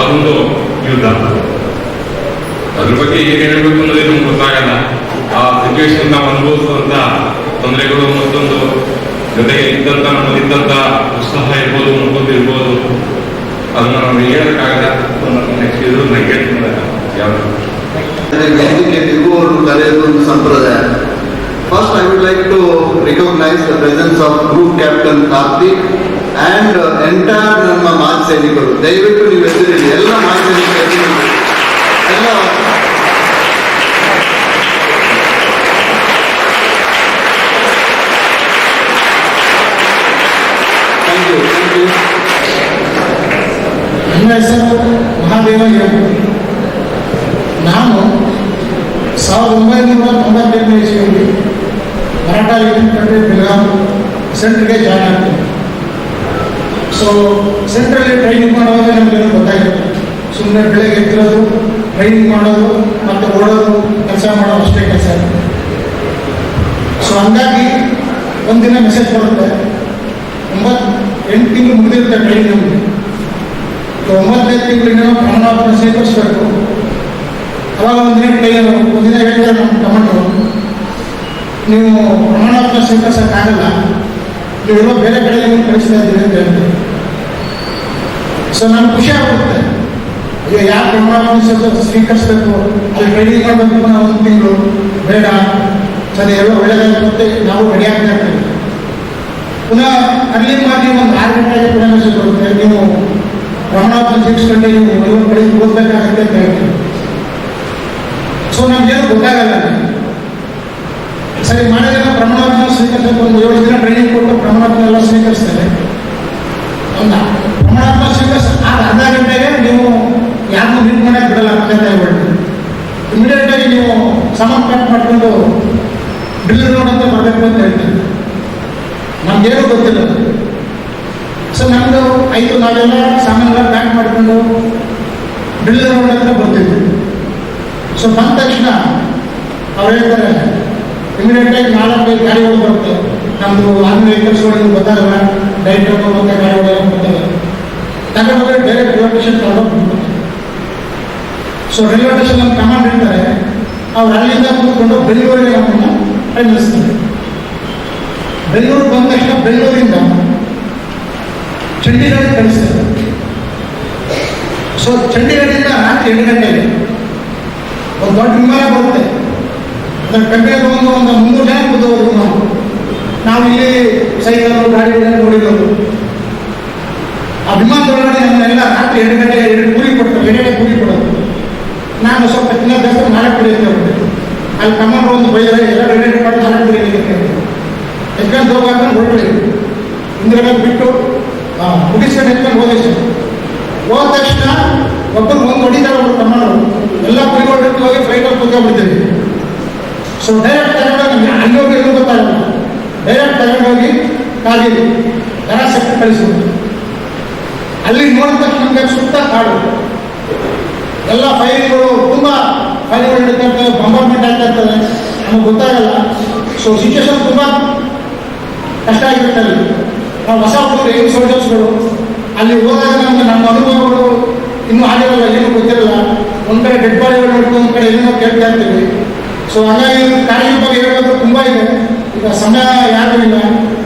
ಅದೊಂದು ಯುದ್ಧ. ಅದ್ರ ಬಗ್ಗೆ ಏನು ಹೇಳಬೇಕು ಅನ್ನೋದೇ ನಮ್ಗೆ ಗೊತ್ತಾಗಲ್ಲ. ಆ ಸಿಚುವೇಶನ್ ನಾವು ಅನುಭವಿಸುವಂತ ತೊಂದರೆಗಳು ಮತ್ತೊಂದು ಜೊತೆಗೆ ಇದ್ದಂತ ನಮ್ಮಲ್ಲಿದ್ದಂತ ಉತ್ಸಾಹ ಇರ್ಬೋದು ಮತ್ತೊಂದು ಇರ್ಬೋದು ಅದನ್ನ ನಾವು ಹೇಳಕ್ಕಾಗಲ್ಲ ನೆಕ್ಸ್ಟ್ ನೆಗೆಟ್ ಯಾವುದು? ವೇದಿಕೆ ಕರೆಯೋದು ಒಂದು ಸಂಪ್ರದಾಯ. First I would like to recognise the presence of group captain Karthik and entire ನಮ್ಮ ಮಾಜಿ ಸೈನಿಕರು ದಯವಿಟ್ಟು ನೀವು ಎದುರಿಡಿ ಎಲ್ಲ ಮಾಜಿ ಸೈನಿಕರು ಎದುರಿಡಿ. ಎಲ್ಲ ನನ್ನ ಹೆಸರು ಮಹಾದೇವ ಹೇಳಿ ನಾನು ಸಾವಿರದ ಒಂಬೈನೂರ ತೊಂಬತ್ತೆಂಟನೇ ಇಸ್ವಿಯಲ್ಲಿ ಮರಾಠ ಯೂನಿವರ್ಸಿಟಿ ಬೆಳಗಾವಿ ಸೆಂಟ್ರಿಗೆ ಜಾಯ್ನ್ ಆಗ್ತೀನಿ. ಸೊ ಸೆಂಟ್ರಲ್ಲಿ ಟ್ರೈನಿಂಗ್ ಮಾಡುವಾಗ ನಮಗೇನು ಗೊತ್ತಾಗಿಲ್ಲ ಸುಮ್ಮನೆ ಬೆಳಗ್ಗೆ ಎತ್ತಿರೋದು ಟ್ರೈನಿಂಗ್ ಮಾಡೋದು ಮತ್ತು ಓಡೋದು, ಕೆಲಸ ಮಾಡೋದು ಅಷ್ಟೇ ಕೆಲಸ. ಸೊ ಹಂಗಾಗಿ ಒಂದಿನ ಮೆಸೇಜ್ ಬರುತ್ತೆ. ಒಂಬತ್ತು ಎಂಟು ತಿಂಗಳು ಮುಗಿದಿರುತ್ತೆ ಟ್ರೈನಿಂಗ್ ಒಂಬತ್ತನೇ ತಿಂಗಳಿನ ಪ್ರಮಾಣವನ್ನು ಸ್ವೀಕರಿಸಬೇಕು ಅವಾಗ ಒಂದಿನ ಟ್ರೈನ್ ಒಂದಿನ ಹೇಳ್ತಾರೆ ನಮ್ಮ ಕಮಾಂಡರು ನೀವು ಪ್ರಮಾಣಪತ್ರ ಸ್ವೀಕರಿಸೋಕ್ಕಾಗಲ್ಲ ನೀವೆಲ್ಲೋ ಬೇರೆ ಕಡೆ ನೀವು ಕಳಿಸ್ತಾ ಇದ್ದೀವಿ ಅಂತ ಹೇಳ್ತಾರೆ. ಸೊ ನಾನು ಖುಷಿ ಆಗುತ್ತೆ ಈಗ ಯಾವ ಪ್ರಮಾಣಪತ್ರ ಸ್ವೀಕರಿಸಬೇಕು? ಅಲ್ಲಿ ಟ್ರೈನಿಂಗ್ ಮಾಡಬೇಕು ನಾವು ಒಂದು ತಿಂಗಳು. ಬೇಡ. ಸರಿ, ಎಲ್ಲ ಒಳ್ಳೆಯದಾಗುತ್ತೆ ನಾವು ರೆಡಿ ಆಗ್ತಾ ಇರ್ತೀವಿ. ಪುನಃ ಅಲ್ಲಿ ಮಾಡಿ ಒಂದು ಆರು ಗಂಟೆಗೆ ಪುನಃ ನೀವು ಪ್ರಮಾಣಪತ್ರ ಶಿಕ್ಷಣ ನೀವು ಕಡೆ ಓದಬೇಕಾಗುತ್ತೆ ಅಂತ ಹೇಳ್ತೀವಿ ಸೊ ನಮ್ಗೇನು ಗೊತ್ತಾಗಲ್ಲ. ಸರಿ ಮಾಡಿದ್ರೆ ಪ್ರಮಾಣಪತ್ರ ಸ್ವೀಕರಿಸಬೇಕು. ಒಂದು ಏಳು ದಿನ ಟ್ರೈನಿಂಗ್ ಕೊಟ್ಟು ಪ್ರಮಾಣಪತ್ರ ಎಲ್ಲ ಸ್ವೀಕರಿಸ್ತಾರೆ ಒಂದು ಪ್ರಮಾಣಪತ್ರ ಸ್ವೀಕರಿಸ ಆ ಅರ್ಧ ಗಂಟೆಗೆ ನೀವು ಯಾರನ್ನು ಮೀಟ್ ಮಾಡಕ್ಕೆ ಬಿಡಲ್ಲ ಪಂಚಾಯತ್ ಹೇಳ್ಬಿಟ್ಟು ಇಮಿಡಿಯೇಟ್ ಆಗಿ ನೀವು ಸಾಮಾನು ಪ್ಯಾಕ್ ಮಾಡ್ಕೊಂಡು ಡ್ರಿಲ್ ರೋಡ್ ಅಂತ ಬರಬೇಕು ಅಂತ ಹೇಳ್ತೀವಿ ನಮ್ಗೇನು ಗೊತ್ತಿಲ್ಲ. ಸೊ ನಮ್ದು ಆಯ್ತು ನಾವೆಲ್ಲ ಸಾಮಾನೆಲ್ಲ ಪ್ಯಾಕ್ ಮಾಡಿಕೊಂಡು ಬಿಲ್ ನೋಡಿದ್ರೆ ಹತ್ರ ಬರ್ತಿದ್ವಿ. ಸೊ ಬಂದ ತಕ್ಷಣ ಅವ್ರು ಹೇಳ್ತಾರೆ ಇಮಿಡಿಯೇಟ್ ಆಗಿ ನಾಲ್ಕೈದು ಗಾಡಿಗಳು ಬರುತ್ತೆ. ನಮ್ಮದು ಆರ್ಮಿ ವೆಹಿಕಲ್ಸ್ಗಳು ಗೊತ್ತಾಗಲ್ಲ. ಡೈರೆಕ್ಟ್ ಮತ್ತೆ ಗಾಡಿಗಳೆಲ್ಲ ಗೊತ್ತಾಗಲ್ಲ ತಗೊಂಡೋದ್ರೆ ಡೈರೆಕ್ಟ್ ರೈಲ್ವೆ ಸ್ಟೇಷನ್ ತಗೊಂಡು ಸೊ ರೈಲ್ವೆ ಸ್ಟೇಷನ್ ನಮ್ಮ ಕಮಾಂಡ್ ಇರ್ತಾರೆ ಅವ್ರು ಅಲ್ಲಿಂದ ಕೂತ್ಕೊಂಡು ಬೆಂಗಳೂರಿಗೆ ನಮ್ಮನ್ನು ಕಳಿಸ್ತಾರೆ ಬೆಂಗಳೂರು ಬಂದ ತಕ್ಷಣ ಬೆಂಗಳೂರಿಂದ ಚಂಡೀಗಢ ಕಳಿಸ್ತಾರೆ. ಸೊ ಚಂಡೀಗಢದಿಂದ ರಾತ್ರಿ ಎಂಟು ಗಂಟೆಗೆ ಒಂದು ದೊಡ್ಡ ವಿಮಾನ ಬರುತ್ತೆ. ಅದನ್ನು ಕಟ್ಟೆ ತಗೊಂಡು ಒಂದು ಮುನ್ನೂರು ಜನ ಕೂತವರು ನಾವು ನಾವು ಇಲ್ಲಿ ಸೈಕಲ್ ಗಾಡಿಗಳನ್ನು ನೋಡಿರೋದು. ಆ ವಿಮಾನದೊಳಗಡೆ ನಮ್ಮನ್ನೆಲ್ಲ ರಾತ್ರಿ ಎರಡು ಗಂಟೆ ಎರಡು ಕೂಲಿ ಕೊಡ್ತಾರೆ ಎರಡೇ ಕೂಲಿ ಕೊಡೋದು. ನಾನು ಸ್ವಲ್ಪ ತಿನ್ನ ಜಾಸ್ತಿ ನಾಲ್ಕು ಕುಡಿಯುತ್ತೆ ಅಲ್ಲಿ ಕಮಾಂಡರ್ ಒಂದು ಬೈದರೆ ಎಲ್ಲ ರೆಡಿ ಮಾಡಿ ನಾಲ್ಕು ಕುಡಿಯಲಿಕ್ಕೆ ಗಂಟೆ ಹೋಗಾಕ ಹೊರಟು ಇಂದಿರಾಗ ಬಿಟ್ಟು ಮುಗಿಸ್ಕೊಂಡು ಎತ್ಕೊಂಡು ಸರ್ ಹೋದ ತಕ್ಷಣ ಒಬ್ಬರು ಒಂದು ಹೊಡಿತಾರೆ ಒಬ್ಬರು ಕಮಾಂಡರು ಎಲ್ಲ ಕುಡಿಕೊಂಡು ಹೋಗಿ ಫ್ಲೈಟಲ್ಲಿ ಕೂತ್ಕೊಂಡ್ಬಿಡ್ತೀವಿ ಸೊ ಡೈರೆಕ್ಟ್ ತಗೊಂಡೋಗಿ ಅಲ್ಲಿ ಹೋಗಿ ಎಲ್ಲೂ ಗೊತ್ತಾಗಲ್ಲ. ಡೈರೆಕ್ಟ್ ತಗೊಂಡೋಗಿ ಕಾಲಿಗೆ ದರ ಸೆಕ್ಟ್ ಕಳಿಸ್ಬಿಡ್ತು ಅಲ್ಲಿ ನೋಡಿದ ತಕ್ಷಣ ನಮಗೆ ಸುತ್ತ ಕಾಡು. ಎಲ್ಲ ಫೈಲ್ಗಳು, ತುಂಬ ಫೈಲ್ಗಳು ನಡೀತಾ ಇರ್ತವೆ ಬಂಬಾರ್ಮೆಂಟ್ ಆಗ್ತಾ ಇರ್ತದೆ ನಮಗೆ ಗೊತ್ತಾಗಲ್ಲ. ಸೊ ಸಿಚುವೇಶನ್ ತುಂಬ ಕಷ್ಟ ಆಗಿರುತ್ತೆ ಅಲ್ಲಿ. ನಾವು ಹೊಸ ಹುಡುಗರು ಏನು ಸೋಲ್ಜರ್ಸ್ಗಳು ಅಲ್ಲಿ ಹೋದಾಗ ನಮ್ಗೆ ನಮ್ಮ ಅನುಭವಗಳು ಇನ್ನೂ ಆಗಿರಲ್ಲ ಏನು ಗೊತ್ತಿರಲ್ಲ. ಒಂದು ಕಡೆ ಡೆಡ್ ಬಾಡಿಗಳು ನೋಡ್ಕೊಂಡು ಒಂದು ಕಡೆ ಏನೋ ಕೇಳ್ತಾ ಇರ್ತೀವಿ. ಸೊ ಹಾಗಾಗಿ ಕಾರ್ಯ ಬಗ್ಗೆ ಹೇಳೋದು ತುಂಬ ಇದೆ. ಈಗ ಸಮಯ ಯಾರು ಇಲ್ಲ.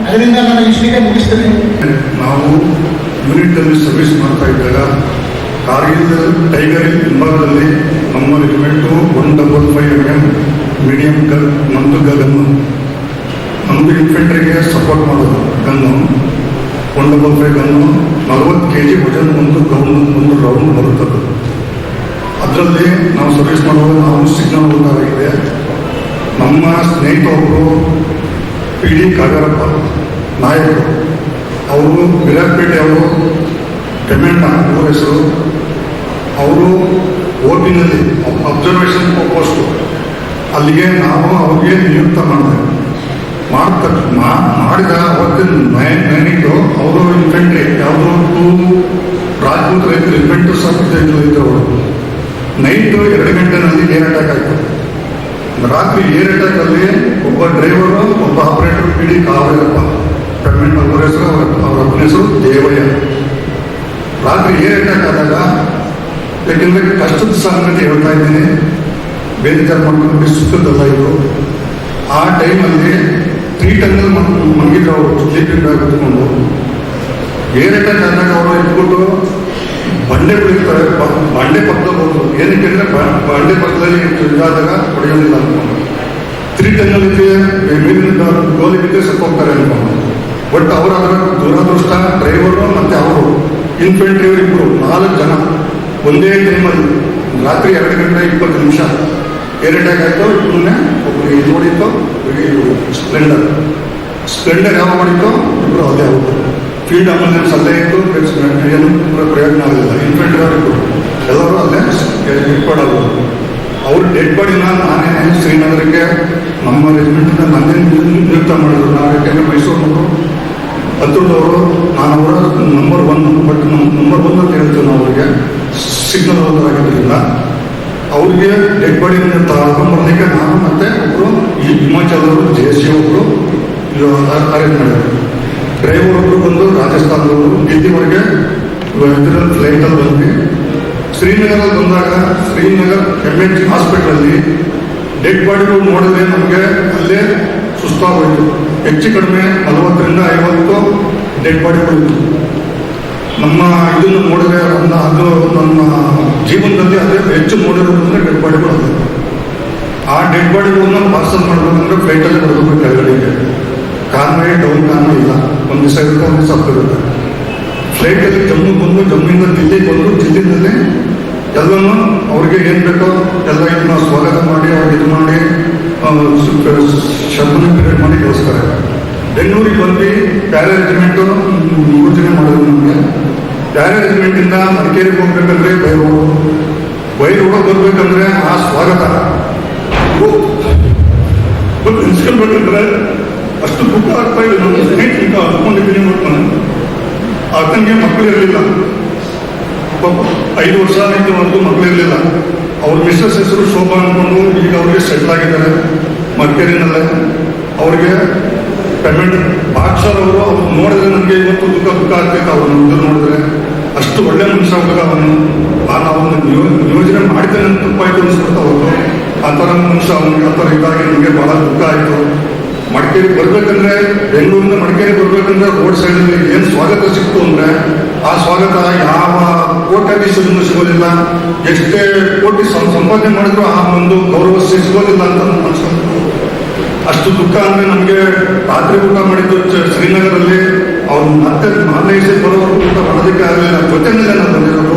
ಅದರಿಂದ ನಾನು ಇಷ್ಟಿಗೆ ಮುಗಿಸ್ತೀನಿ. ನಾವು ಯೂನಿಟಲ್ಲಿ ಸರ್ವಿಸ್ ಮಾಡ್ತಾ ಇದ್ದಾಗ ಕಾರ್ಗಿಲ್ ಟೈಗರ್ ಹಿಂಭಾಗದಲ್ಲಿ ನಮ್ಮ regiment one double five M medium gun ನಮ್ಮದು ಗನ್ನು ನಮ್ಮದು ಇನ್ಫೆಂಟ್ರಿಗೆ ಸಪೋರ್ಟ್ ಮಾಡೋದು, ಗನ್ನು ಒಂದು ಬಂದರೆ ಗನ್ನು, ನಲವತ್ತು ಕೆ ಜಿ ವಜನ್ ಒಂದು ಗೌಂಡ್ ಒಂದು ರೌಂಡ್ ಬರುತ್ತದೆ. ಅದರಲ್ಲಿ ನಾವು ಸರ್ವಿಸ್ ಮಾಡುವಾಗ ನಾವು ಸಿಗ್ನಲ್ ಗೊತ್ತಾಗಿದೆ ನಮ್ಮ ಸ್ನೇಹಿತ ಒಬ್ಬರು ಪಿ ಡಿ ಕಾಗರಪ್ಪ ನಾಯಕರು, ಅವರು ವಿರಾಟ್ಪೇಟೆ ಅವರು ಕಮೆಂಟ್ ಅವ್ರ ಹೆಸರು. ಅವರು ಓಟಿನಲ್ಲಿ ಅಬ್ಸರ್ವೇಷನ್ ಪೋಸ್ಟು ಅಲ್ಲಿಗೆ ನಾವು ಅವ್ರಿಗೆ ನಿಯುಕ್ತ ಮಾಡಿದೆ ಮಾಡ್ತ ಮಾ- ಮಾಡಿದ ಅವತ್ತಿನ ನೈನ್ ನೈನಿಟ್ಟು ಅವರು ಇನ್ಫೆಂಟ್ರಿ ಯಾವುದೋ ಟೂ ರಾಜಪೂತ್ ರೈತರು ಇನ್ಫೆಂಟ್ರಿ ಸಬ್ಜೆಕ್ಟ್ ಇದ್ದರು ನೈಟು ಎರಡು ಗಂಟೆನಲ್ಲಿ ಏರ್ ಅಟ್ಯಾಕ್ ಆಯಿತು. ರಾತ್ರಿ ಏರ್ ಅಟ್ಯಾಕ್ ಅಲ್ಲಿ ಒಬ್ಬ ಡ್ರೈವರು ಒಬ್ಬ ಆಪರೇಟರ್ ಪೀಡಿ ಕಾಲಪ್ಪ ಕಮೆಂಟ್ ಅವ್ರ ಹೆಸರು, ಅವರ ಅವ್ರ ಅಪ್ಪನ ಹೆಸರು ದೇವಯ್ಯ. ರಾತ್ರಿ ಏರ್ ಅಟ್ಯಾಕ್ ಆದಾಗ ಯಾಕೆಂದ್ರೆ ಕಷ್ಟದ ಸಂಗತಿ ಹೇಳ್ತಾ ಇದ್ದೀನಿ. ಬೇಜಾರು ಮಾಡ್ಕೊಂಡು ಸುಖದಲ್ಲ ಇದು ಆ ಟೈಮಲ್ಲಿ ತ್ರೀ ಟನ್ನಲ್ಲಿ ಮಲಗಿದ್ರು ಅವರು ಸ್ಲೀಪಿಂಗ್ ಬ್ಯಾಗ್ ಹೊತ್ಕೊಂಡು ಏನಕ್ಕೆ ಆದಾಗ ಅವರು ಇಟ್ಬಿಟ್ಟು ಬಂಡೆ ಬಿಡ್ತಾರೆ ಬಂಡೆ ಪಕ್ಕದಲ್ಲಿ ಹೋದ್ರು ಏನಕ್ಕೆ ಅಂದರೆ ಬಂಡೆ ಪಕ್ಕದಲ್ಲಿ ಇದಾದಾಗ ಹೊಡೆಯೋದಿಲ್ಲ ಅನ್ಕೊಂಡು ತ್ರೀ ಟನ್ನಲ್ಲಿ ಮೀನಿನ ಗೋಲಿ ಬಿದ್ದರೆ ಸತ್ತೋಗ್ತಾರೆ ಅನ್ಕೊಂಡು ಬಟ್ ಅವರ ದುರದೃಷ್ಟ ಡ್ರೈವರು ಮತ್ತು ಅವರು. ಇನ್ಫೆಂಟ್ರಿ ಇಬ್ಬರು ನಾಲ್ಕು ಜನ. ಒಂದೇ ಟೈಮಲ್ಲಿ ರಾತ್ರಿ ಎರಡು ಗಂಟೆ ಇಪ್ಪತ್ತು ನಿಮಿಷ. ಏರ್ ಅಟ್ಯಾಕ್ ಆಯಿತು ಇಬ್ಬರನ್ನೇ ಒಬ್ಬರಿಗೆ ನೋಡಿತ್ತು ಒಬ್ಬರಿಗೆ ಸ್ಪ್ಲೆಂಡರ್ ಸ್ಪ್ಲೆಂಡರ್ ಯಾವ ಮಾಡಿತ್ತು? ಇಬ್ಬರು ಅದೇ ಅವರು ಫೀಲ್ಡ್ ಆಂಬುಲೆನ್ಸ್ ಅಲ್ಲೇ ಇತ್ತು ಏನು ಪ್ರ- ಪ್ರಯೋಜನ ಆಗಲಿಲ್ಲ ಇನ್ಫೆಂಟ್ರಿ ಇತ್ತು. ಎಲ್ಲರೂ ಅಲ್ಲೇ ಇಟ್ಕೊಳ್ಳೋದು ಅವ್ರ ಡೆಡ್ ಬಾಡಿನ ನಾನೇ ಶ್ರೀನಗರಕ್ಕೆ ನಮ್ಮ ರೆಜಿಮೆಂಟಿಂದ ನನ್ನೇ ನಿಯುಕ್ತ ಮಾಡಿದ್ರು. ನಾವು ಯಾಕೆಂದ್ರೆ ಮೈಸೂರು ಮಕ್ಕಳು. ಹತ್ರದವರು ನಾನು ಅವರ number one but number one ಅಂತ ಹೇಳ್ತೀವಿ ನಾವು ಅವರಿಗೆ ಸಿಗ್ನಲ್ ಆಗಿದ್ದರಿಂದ ಅವ್ರಿಗೆ ಡೆಡ್ ಬಾಡಿ ತಗೊಂಡ್ಬರ್ಲಿಕ್ಕೆ ನಾನು ಮತ್ತೆ ಒಬ್ಬರು ಈ ಹಿಮಾಚಲದವರು, ಜೆ ಎಸ್ ಸಿ ಒಬ್ಬರು ಅರೇಂಜ್ ಮಾಡಿದ್ರು. ಡ್ರೈವರ್ ಒಬ್ಬರು ಬಂದು ರಾಜಸ್ಥಾನದವರು. ಇಲ್ಲಿವರೆಗೆ ಇದರಲ್ಲಿ ಫ್ಲೈಟಲ್ಲಿ ಬಂದ್ವಿ. ಶ್ರೀನಗರಲ್ಲಿ ಬಂದಾಗ ಶ್ರೀನಗರ್ ಎಂ ಎಚ್ ಹಾಸ್ಪಿಟಲಲ್ಲಿ ಡೆಡ್ ಬಾಡಿಗಳು ನೋಡಿದ್ರೆ ನಮಗೆ ಅಲ್ಲೇ ಸುಸ್ತಾಗೋಯ್ತು. ಹೆಚ್ಚು ಕಡಿಮೆ ನಲವತ್ತರಿಂದ ಐವತ್ತು ಡೆಡ್ ಬಾಡಿಗಳಿತ್ತು ನಮ್ಮ ಇದನ್ನು ನೋಡಿದ್ರೆ ನನ್ನ ಅದು ನನ್ನ ಜೀವನದಲ್ಲಿ ಅದೇ ಹೆಚ್ಚು ನೋಡಿರೋದಂದ್ರೆ ಡೆಡ್ ಬಾಡಿಗಳು ಅದೇ. ಆ ಡೆಡ್ ಬಾಡಿಗಳನ್ನ ಪಾರ್ಸಲ್ ಮಾಡಬೇಕಂದ್ರೆ ಫ್ಲೈಟಲ್ಲಿ ಬರಬೇಕು ಕೆಳಗಡೆಗೆ. ಕಾನ್ವೇ ಡೌನ್ ಕಾನ್ವೇ ಇಲ್ಲ. ಒಂದು ದಿವಸ ಇರುತ್ತೆ, ಒಂದು ದಿವಸ ಇರುತ್ತೆ. ಫ್ಲೈಟಲ್ಲಿ ಜಮ್ಮು ಬಂದು ಜಮ್ಮಿಂದ ದಿಲ್ಲಿ ಬಂದು ದಿಲ್ಲಿನಲ್ಲಿ ಎಲ್ಲನೂ ಅವ್ರಿಗೆ ಏನು ಬೇಕೋ ಎಲ್ಲ ಇದನ್ನ ಸ್ವಾಗತ ಮಾಡಿ ಅವ್ರಿಗೆ ಇದು ಮಾಡಿ ಶಬ್ದ ಕ್ರಿಯೇಟ್ ಮಾಡಿ ಕಳಿಸ್ತಾರೆ. ಬೆಂಗಳೂರಿಗೆ ಬಂದು ಪ್ಯಾರಾ ರೆಜಿಮೆಂಟು ಯೋಜನೆ ಮಾಡಿದ್ರು ನಮಗೆ. ಪ್ಯಾರೇಜ್ಮೆಂಟಿಂದ ರೆಜಿಮೆಂಟಿಂದ ಮಡಿಕೇರಿಗೆ ಹೋಗ್ಬೇಕಂದ್ರೆ ಆ ಸ್ವಾಗತ. ನೆನ್ಸ್ಕೊಳ್ಬೇಕಂದ್ರೆ ಅಷ್ಟು ದುಃಖ ಆಗ್ತಾ ಇದೆ. ನಮ್ಮ ಸ್ನೇಹಿತರಿಗೆ ಹತ್ಕೊಂಡಿದ್ದೀನಿ ಮಾಡ್ತಾನೆ ಇರಲಿಲ್ಲ. ಪಾಪ ಐದು ವರ್ಷ ಆಯ್ತು ಮಕ್ಕಳು ಇರಲಿಲ್ಲ. ಅವ್ರ ಮಿಸ್ಸಸ್ ಹೆಸರು ಶೋಭಾ ಅನ್ಕೊಂಡು ಈಗ ಅವ್ರಿಗೆ ಸೆಟ್ಲ್ ಆಗಿದ್ದಾರೆ. ಮಕ್ಕಳಿನಲ್ಲ ಅವ್ರಿಗೆ ಪೇಮೆಂಟ್ ಬಾಕ್ಸರ್ ಅವರು ಅವ್ರು ನೋಡಿದ್ರೆ ನನಗೆ ಇವತ್ತು ದುಃಖ ದುಃಖ ಆಗ್ತೈತೆ. ಅವ್ರು ನೋಡಿದ್ರೆ. ಅಷ್ಟು ಒಳ್ಳೆ ಮನುಷ್ಯ ಅವನು ನಾನು ಅವನ್ನ ಯೋಜನೆ ನಿಯೋಜನೆ ನನ್ನ ಅಂತ ಆಯಿತು ಅನ್ಸ್ಬಿಡ್ತಾ ಅವರು ಆ ಥರ ಮನುಷ್ಯ ಅವನು ಆ ಥರ ಇದಾಗಿ ನನಗೆ ಬಹಳ ದುಃಖ ಆಯಿತು. ಮಡಿಕೇರಿ ಬರ್ಬೇಕಂದ್ರೆ, ಬೆಂಗಳೂರಿಂದ ಮಡಿಕೇರಿ ಬರ್ಬೇಕಂದ್ರೆ ರೋಡ್ ಸೈಡಲ್ಲಿ ಏನು ಸ್ವಾಗತ ಸಿಕ್ತು ಅಂದ್ರೆ, ಆ ಸ್ವಾಗತ ಯಾವ ಕೋಟ್ಯಾಧೀಶರಿಂದ ಸಿಗೋದಿಲ್ಲ. ಎಷ್ಟೇ ಕೋಟಿ ಸಂಪಾದನೆ ಮಾಡಿದ್ರು ಆ ಒಂದು ಗೌರವ ಸಿಗೋದಿಲ್ಲ ಅಂತ ಅನ್ಸುತ್ತೆ ಅಷ್ಟು ದುಃಖ ಅಂದ್ರೆ ನಮಗೆ ರಾತ್ರಿ ಊಟ ಮಾಡಿದ್ದು ಶ್ರೀನಗರಲ್ಲಿ ಅವ್ರು ಮತ್ತೆ ಮಾಲೇಷ್ಯ ಬರೋರು ಅಂತ ಮಾಡೋದಕ್ಕೆ ಆಗಲಿಲ್ಲ. ಜೊತೆನಲ್ಲೇ ನಾನು ಬಂದಿರೋದು.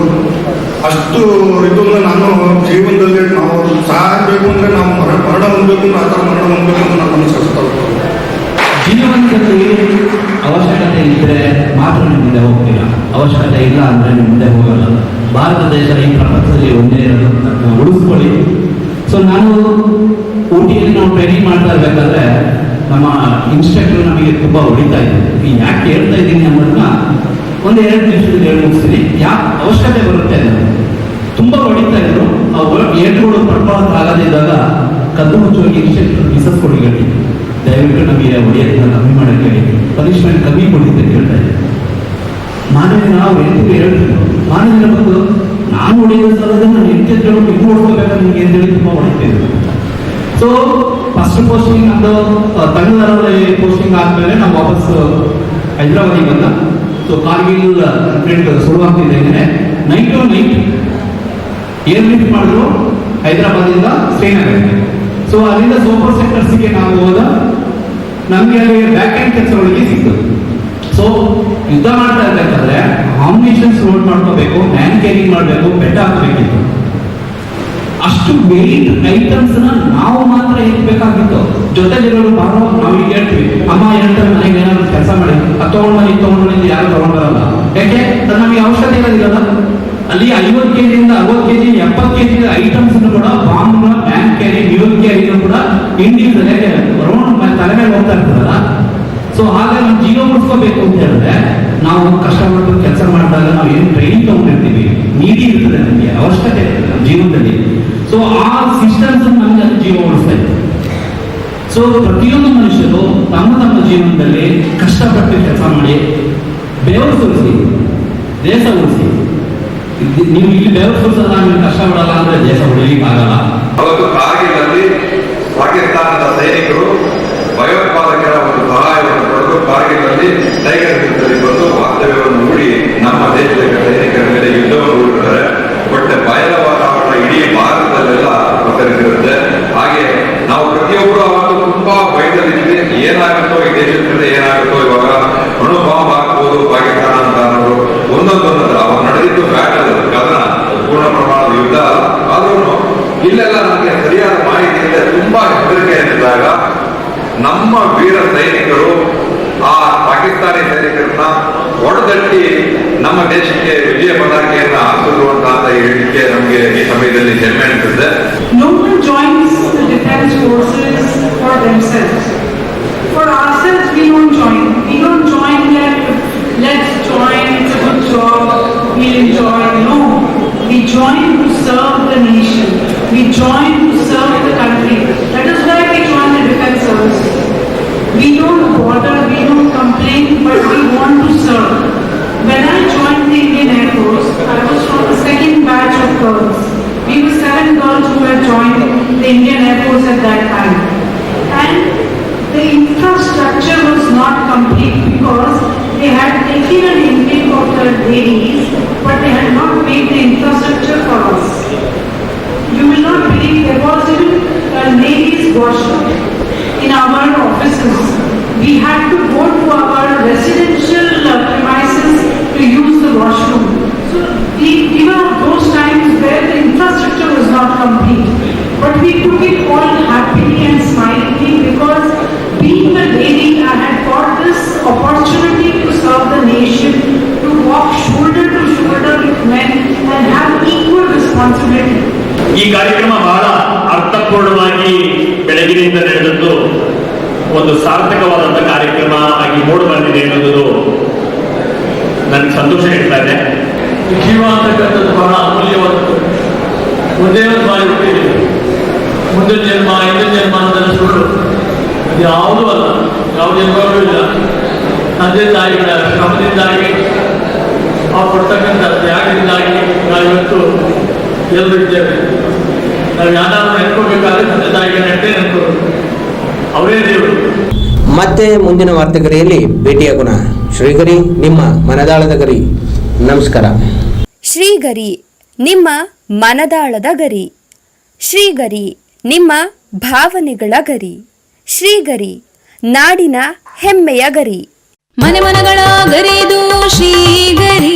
ಅಷ್ಟು ಇದನ್ನ ನಾನು ಜೀವನದಲ್ಲಿ ನಾವು ಸಾಕಬೇಕು ಅಂದ್ರೆ ನಾವು ಮರ, ಮರಣ ಹೊಂದಬೇಕು ಆ ಥರ ಮರಣ ಹೊಂದಬೇಕು ಅಂತ ನಾನು ಹೋಗ್ತೀನಿ ಜೀವನದಲ್ಲಿ ಅವಶ್ಯಕತೆ ಇದ್ದರೆ ಮಾತ್ರ ನಿಮ್ಮ ಮುಂದೆ ಹೋಗ್ತೀರಾ? ಅವಶ್ಯಕತೆ ಇಲ್ಲ ಅಂದರೆ ನಿಮ್ಮ ಮುಂದೆ ಹೋಗಲ್ಲ. ಭಾರತ ದೇಶ ಈ ಪ್ರಪಂಚದಲ್ಲಿ ಒಂದೇ ಉಳಿಸ್ಕೊಳ್ಳಿ. ಸೊ ನಾನು ಊಟಿಯಲ್ಲಿ ನಾವು ಟ್ರೈನಿಂಗ್ ಮಾಡ್ತಾ ಇರ್ಬೇಕಾದ್ರೆ ನಮ್ಮ ಇನ್ಸ್ಟ್ರಕ್ಟರ್ ನಮಗೆ ತುಂಬ ಹೊಡಿತಾ ಈ ಯಾಕೆ ಹೇಳ್ತಾ ಇದ್ದೀನಿ ಅನ್ನೋದನ್ನ ಒಂದು ಎರಡು ನಿಮಿಷದಲ್ಲಿ ಹೇಳಿ ಮುಗಿಸ್ತೀನಿ. ಯಾಕೆ ಅವಶ್ಯಕತೆ ಬರುತ್ತೆ ಅನ್ನೋದು ತುಂಬ ಹೊಡಿತಾ ಇದ್ರು. ಆ ಏಟುಗಳು ಪಡ್ಕೊಳ್ಳೋಕೆ ಆಗದಿದ್ದಾಗ ಕದ್ದು ಮುಚ್ಚುವಾಗಿ ಇನ್ಸ್ಟ್ರಕ್ಟರ್ ಮಿಸಸ್ ಕೊಡಿ ಹೇಳಿ. ದಯವಿಟ್ಟು ನಮಗೆ ಹೊಡೆಯೋದನ್ನ ಕಮ್ಮಿ ಮಾಡಕ್ಕೆ ಹೇಳಿ. ಪನಿಷ್ಮೆಂಟ್ ಕಮ್ಮಿ ಕೊಡಿದ್ದೆ ಕೇಳ್ತಾ ಇದ್ದೆ ಮಾನವ ನಾವು ಎಂಟು ಹೇಳ್ತೀವಿ ಮಾನವ ಬಂದು ನಾನು ಹೊಡೆಯೋದು ಸಲದ ನಾನು ಎಂಟು ಜನ ಏನು ಹೇಳಿ ತುಂಬ ಹೊಡಿತೀವಿ ಸೊ ಫಸ್ಟ್ ಪೋಸ್ಟಿಂಗ್ ನಮ್ಮದು ತಮಿಳುನಾಡಲ್ಲಿ ಪೋಸ್ಟಿಂಗ್ ಆದ್ಮೇಲೆ ನಾವು ವಾಪಸ್ ಹೈದರಾಬಾದಿಗೆ ಬಂದ. So Kargil conflict ಶುರುವಾಗ್ತಿದ್ದಂಗೆ night to night air lift ಮಾಡಿದ್ರು? ಹೈದರಾಬಾದಿಂದ ಶ್ರೀನಗರಕ್ಕೆ. ಸೊ ಅಲ್ಲಿಂದ ಸೂಪರ್ ಸೆಕ್ಟರ್ಸ್ಗೆ ನಾವು ಹೋದ. ನಮಗೆ ಅಲ್ಲಿ ಬ್ಯಾಕ್ ಎಂಡ್ ಕೆಲಸಗಳಿಗೆ ಸಿಕ್ತು. ಸೊ ಯುದ್ಧ ಮಾಡ್ತಾ ಇರ್ಬೇಕಾದ್ರೆ ಆಮಿನೇಷನ್ಸ್ ಲೋಡ್ ಮಾಡ್ಕೋಬೇಕು ಮ್ಯಾನ್ ಕ್ಯಾರಿಂಗ್ ಮಾಡಬೇಕು ಬೆಟ್ಟ ಹಾಕಬೇಕಿತ್ತು. ಅಷ್ಟು ಮೇನ್ ಐಟಮ್ಸ್ ನಾವು ಮಾತ್ರ ಇರ್ಬೇಕಾಗಿತ್ತು ಜೊತೆಲಿರೋರು ಬಾರೋ ನಾವು ಹೇಳ್ತೀವಿ, ಅಮ್ಮ ಹೇಳ್ತಾರೆ ಮನೆಗೆ ಏನಾದ್ರು ಕೆಲಸ ಮಾಡಿ, ಅದು ತಗೊಂಡ್ಬನ್ನಿ ತಗೊಂಡ್ಬನ್ನಿ ಯಾರು ತಗೊಂಡ್ಬರಲ್ಲ ಯಾಕೆ? ನಮಗೆ ಅವಶ್ಯಕತೆ ಇರೋದಿಲ್ಲ. ಅಲ್ಲಿ ಐವತ್ತು ಕೆ ಜಿಯಿಂದ ಅರವತ್ತು ಕೆ ಜಿ ಎಪ್ಪತ್ತು ಕೆ ಜಿ ಐಟಮ್ಸ್ ಕೂಡ bomb bank carry news carry ಕೂಡ ಇಂಡಿಯನ್ ಯಾಕೆ ರೌಂಡ್ ತಲೆ ಮೇಲೆ ಹೋಗ್ತಾ ಇರ್ತದಲ್ಲ. ಸೊ ಹಾಗೆ ನಾವು ಜೀವ ಉಳಿಸ್ಕೋಬೇಕು ಅಂತ ಹೇಳಿದ್ರೆ, ನಾವು ಕಷ್ಟಪಟ್ಟು ಕೆಲಸ ಮಾಡಿದಾಗ ನಾವು ಏನು ಟ್ರೈನಿಂಗ್ ತಗೊಂಡಿರ್ತೀವಿ? ನೀಡಿ ಇರ್ತದೆ ನಮಗೆ ಅವಶ್ಯಕತೆ ಇರ್ತದೆ ನಮ್ಮ ಜೀವನದಲ್ಲಿ. ಸೊ ಆ ಸಿಸ್ಟಮ್ಸ್ ನಮಗೆ ಅದು ಜೀವ ಉಳಿಸ್ತಾ ಇತ್ತು ಸೊ ಪ್ರತಿಯೊಂದು ಮನುಷ್ಯರು ತಮ್ಮ ತಮ್ಮ ಜೀವನದಲ್ಲಿ ಕಷ್ಟಪಟ್ಟು ಕೆಲಸ ಮಾಡಿ ಬೆವರು ಸುರಿಸಿ, ದೇಶ ಉಳಿಸಿ. ನೀವು ಇಲ್ಲಿ ಬೆವರು ಸುರಿಸಲ್ಲ ನೀವು ಕಷ್ಟಪಡಲ್ಲ ಅಂದ್ರೆ ದೇಶ ಉಳಿಲಿಕ್ಕೆ ಆಗಲ್ಲ ಅವತ್ತು ಕಾರ್ಗಿಲಲ್ಲಿ ಪಾಕಿಸ್ತಾನದ ಸೈನಿಕರು ಭಯೋತ್ಪಾದಕರ ಒಂದು ಸಹಾಯವನ್ನು ಪಡೆದು ಕಾರ್ಗಿಲಲ್ಲಿ ಟೈಗರ್ ಬಂದು ವಾಸ್ತವ್ಯವನ್ನು ಹೂಡಿ ನಮ್ಮ ದೇಶದ ಸೈನಿಕರ ಮೇಲೆ ಯುದ್ಧವನ್ನು ಹೂಡಿದ್ದಾರೆ ಬಟ್ ಬಯಲ ವಾತಾವರಣ ಇಡೀ ಭಾರತದಲ್ಲೆಲ್ಲ ಪಸರಿಸಿರುತ್ತೆ ಹಾಗೆ ನಾವು ಪ್ರತಿಯೊಬ್ಬರು ಅವತ್ತು ತುಂಬಾ ಭಯದಲ್ಲಿದ್ವಿ ಏನಾಗುತ್ತೋ ಮೇಲೆ ಏನಾಗುತ್ತೋ ಇವಾಗ ಅಣು ಬಾಂಬ್ ಹಾಕ್ಬೋದು ಪಾಕಿಸ್ತಾನ ಅಂತ ಅನ್ನೋದು ಒಂದೊಂದೊಂದಲ್ಲ. ಅವಾಗ ನಡೆದಿದ್ದು ಬ್ಯಾಟಲ್ ಕದನ ಪೂರ್ಣ ಪ್ರಮಾಣದ ಯುದ್ಧ. ಆದ್ರೂ ಇಲ್ಲೆಲ್ಲ ನಮಗೆ ಸರಿಯಾದ ಮಾಹಿತಿ ಇಲ್ಲದೆ ತುಂಬಾ ಹೆದರಿಕೆ ಇದ್ದಾಗ ನಮ್ಮ ವೀರ ಸೈನಿಕರು, ಆ ಪಾಕಿಸ್ತಾನಿ ಸೈನಿಕರನ್ನ ಹೊಡೆದಟ್ಟಿ ನಮ್ಮ ದೇಶಕ್ಕೆ ವಿಜಯ ಪತಾಕೆಯನ್ನ ಹಾಕಿರುವಂತಹ ಹೇಳಿಕೆ ನಮಗೆ ಈ ಸಮಯದಲ್ಲಿ ಹೆಮ್ಮೆ ಅನಿಸುತ್ತೆ. No one. For ourselves, we don't join. We don't join that, let's join, it's a good job, we'll enjoy. No. We join to serve the nation. We join to serve the country. That is why we join the defense services. We don't bother, we don't complain, but responsibility. ಈ ಕಾರ್ಯಕ್ರಮ ಬಹಳ ಅರ್ಥಪೂರ್ಣವಾಗಿ ಬೆಳಗಿನಿಂದ ನಡೆದದ್ದು ಒಂದು ಸಾರ್ಥಕವಾದಂಥ ಕಾರ್ಯಕ್ರಮ ಆಗಿ ಮೂಡಿ ಬಂದಿದೆ ಅನ್ನೋದು ನನಗೆ ಸಂತೋಷ ಹೇಳ್ತಾ ಇದೆ. ಜೀವ ಅಂತಕ್ಕಂಥದ್ದು ಬಹಳ ಅಮೂಲ್ಯವಾದದ್ದು. ಒಂದೇ ಒಂದು ಬಾರಿ ಹುಟ್ಟಿದೆ. ಮುಂದಿನ ಜನ್ಮ ಹಿಂದಿನ ಜನ್ಮ ಅಂತ ಅದು ಯಾವುದೂ ಅಲ್ಲ. ಯಾವ ಜನ್ಮಗಳೂ ಇಲ್ಲ. ತಂದೆ ತಾಯಿಗಳ ಶ್ರಮದಿಂದಾಗಿ ಆ ಕೊಡ್ತಕ್ಕಂಥ ತ್ಯಾಗದಿಂದಾಗಿ ನಾವಿವತ್ತು ಇದ್ದೇವೆ ನಾವು ಯಾರಾದ್ರೂ ನೆನ್ಕೋಬೇಕಾದ್ರೆ ತಂದೆ ತಾಯಿಗೆ ನೆಟ್ಟೆ ನೆನ್ಕೋಬೇಕು ಅವರೇ ದೇವರು. ಮತ್ತೆ ಮುಂದಿನ ವಾರ್ತೆಗರಿಯಲ್ಲಿ ಭೇಟಿಯಾಗೋಣ ಶ್ರೀಗರಿ ನಿಮ್ಮ ಮನದಾಳದ ಗರಿ. ನಮಸ್ಕಾರ. ಶ್ರೀಗರಿ ನಿಮ್ಮ ಮನದಾಳದ ಗರಿ. ಶ್ರೀಗರಿ ನಿಮ್ಮ ಭಾವನೆಗಳ ಗರಿ. ಶ್ರೀಗರಿ ನಾಡಿನ ಹೆಮ್ಮೆಯ ಗರಿ. ಮನೆ ಮನಗಳ ಗರಿದು ಶ್ರೀಗರಿ.